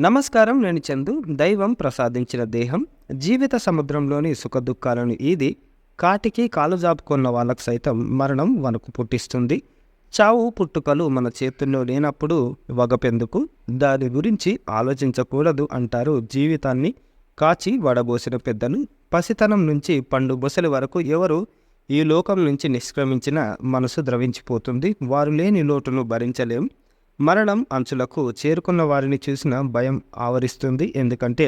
నమస్కారం నేను చందు. దైవం ప్రసాదించిన దేహం జీవిత సముద్రంలోని సుఖదుఖాలను ఈది కాటికి కాలు జాపుకున్న వాళ్ళకు సైతం మరణం వణుకు పుట్టిస్తుంది. చావు పుట్టుకలు మన చేతుల్లో లేనప్పుడు వగపెందుకు? దాని గురించి ఆలోచించకూడదు అంటారు జీవితాన్ని కాచి వడబోసిన పెద్దలు. పసితనం నుంచి పండు బొసలి వరకు ఎవరు ఈ లోకం నుంచి నిష్క్రమించిన మనసు ద్రవించిపోతుంది. వారు లేని లోటును భరించలేం. మరణం అంచులకు చేరుకున్న వారిని చూసిన భయం ఆవరిస్తుంది. ఎందుకంటే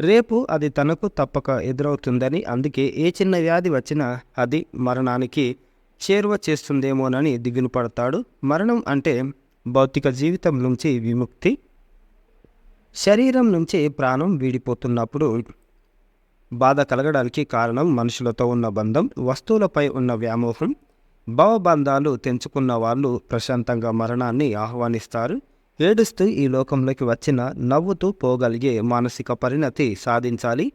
రేపు అది తనకు తప్పక ఎదురవుతుందని అందుకే ఏ చిన్న వ్యాధి వచ్చినా అది మరణానికి చేరువ చేస్తుందేమోనని దిగులు పడతాడు మరణం అంటే భౌతిక జీవితం నుంచి విముక్తి. శరీరం నుంచి ప్రాణం వీడిపోతున్నప్పుడు బాధ కలగడానికి కారణం మనుషులతో ఉన్న బంధం వస్తువులపై ఉన్న వ్యామోహం భవబంధాలు తెంచుకున్న వాళ్ళు ప్రశాంతంగా మరణాన్ని ఆహ్వానిస్తారు. ఏడుస్తూ ఈ లోకంలోకి వచ్చిన నవ్వుతూ పోగలిగే మానసిక పరిణతి సాధించాలి.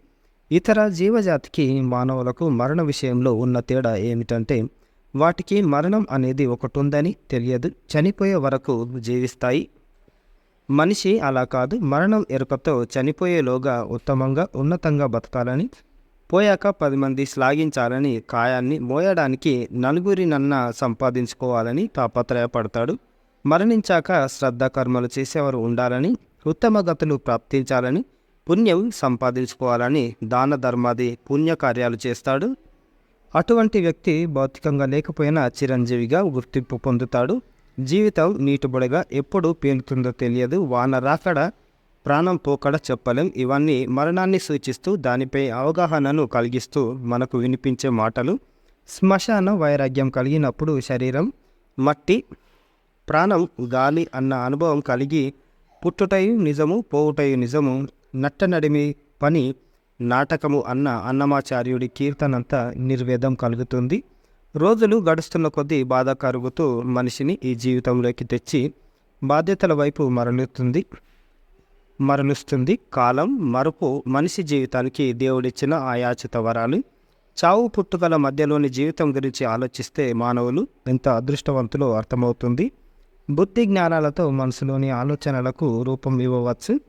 ఇతర జీవజాతికి మానవులకు మరణ విషయంలో ఉన్న తేడా ఏమిటంటే వాటికి మరణం అనేది ఒకటి ఉందని తెలియదు చనిపోయే వరకు జీవిస్తాయి. మనిషి అలా కాదు మరణం ఎరుకతో చనిపోయేలోగా ఉత్తమంగా ఉన్నతంగా బతకాలని పోయాక పది మంది శ్లాఘించాలని కాయాన్ని మోయడానికి నలుగురినన్న సంపాదించుకోవాలని తాపత్రయపడతాడు. మరణించాక శ్రద్ధ కర్మలు చేసేవారు ఉండాలని ఉత్తమ గతులు ప్రాప్తించాలని పుణ్యం సంపాదించుకోవాలని దాన ధర్మాది పుణ్యకార్యాలు చేస్తాడు. అటువంటి వ్యక్తి భౌతికంగా లేకపోయినా చిరంజీవిగా గుర్తింపు పొందుతాడు. జీవితం నీటుబడిగా ఎప్పుడు పేలుతుందో తెలియదు. వాన రాకడ ప్రాణం పోకడ చెప్పలేం. ఇవన్నీ మరణాన్ని సూచిస్తూ దానిపై అవగాహనను కలిగిస్తూ మనకు వినిపించే మాటలు. శ్మశాన వైరాగ్యం కలిగినప్పుడు శరీరం మట్టి ప్రాణం గాలి అన్న అనుభవం కలిగి పుట్టుటయు నిజము పోవుటయు నిజము నట్టనడిమి పని నాటకము అన్న అన్నమాచార్యుడి కీర్తనంతా నిర్వేదం కలుగుతుంది. రోజులు గడుస్తున్న కొద్దీ బాధ కరుగుతూ మనిషిని ఈ జీవితంలోకి తెచ్చి బాధ్యతల వైపు మరలుతుంది. మరలుస్తుంది కాలం మరుపు మనిషి జీవితానికి దేవుడిచ్చిన ఆయాచిత వరాలు. చావు పుట్టుకల మధ్యలోని జీవితం గురించి ఆలోచిస్తే మానవులు ఎంత అదృష్టవంతులో అర్థమవుతుంది. బుద్ధి జ్ఞానాలతో మనసులోని ఆలోచనలకు రూపం ఇవ్వవచ్చు.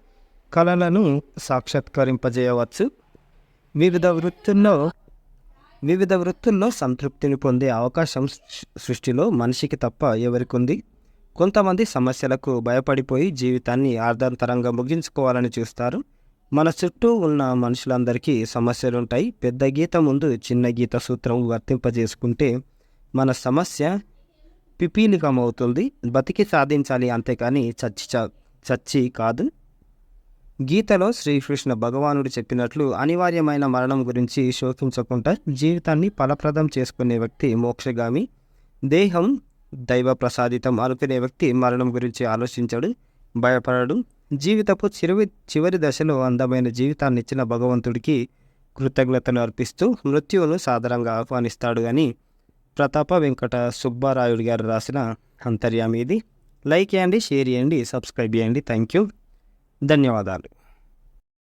కళలను సాక్షాత్కరింపజేయవచ్చు. వివిధ వృత్తుల్లో వివిధ వృత్తుల్లో సంతృప్తిని పొందే అవకాశం సృష్టిలో మనిషికి తప్ప ఎవరికి ఉంది కొంతమంది సమస్యలకు భయపడిపోయి జీవితాన్ని ఆర్ధంతరంగా ముగించుకోవాలని చూస్తారు. మన చుట్టూ ఉన్న మనుషులందరికీ సమస్యలుంటాయి. పెద్ద గీత ముందు చిన్న గీత సూత్రం వర్తింపజేసుకుంటే మన సమస్య పిపీలికమవుతుంది. బతికి సాధించాలి అంతేకాని చచ్చి చ- చచ్చి కాదు. గీతలో శ్రీకృష్ణ భగవానుడు చెప్పినట్లు అనివార్యమైన మరణం గురించి శోకించకుండా జీవితాన్ని ఫలప్రదం చేసుకునే వ్యక్తి మోక్షగామి. దేహం దైవ ప్రసాదితం అనుకునే వ్యక్తి మరణం గురించి ఆలోచించడు భయపడడు. జీవితపు చివరి చివరి దశలో అందమైన జీవితాన్ని ఇచ్చిన భగవంతుడికి కృతజ్ఞతలు అర్పిస్తూ మృత్యువును సాధారణంగా ఆహ్వానిస్తాడు అని ప్రతాప వెంకట సుబ్బారాయుడు గారు రాసిన అంతర్యామి ఇది. లైక్ చేయండి షేర్ చేయండి సబ్స్క్రైబ్ చేయండి. Thank you. ధన్యవాదాలు.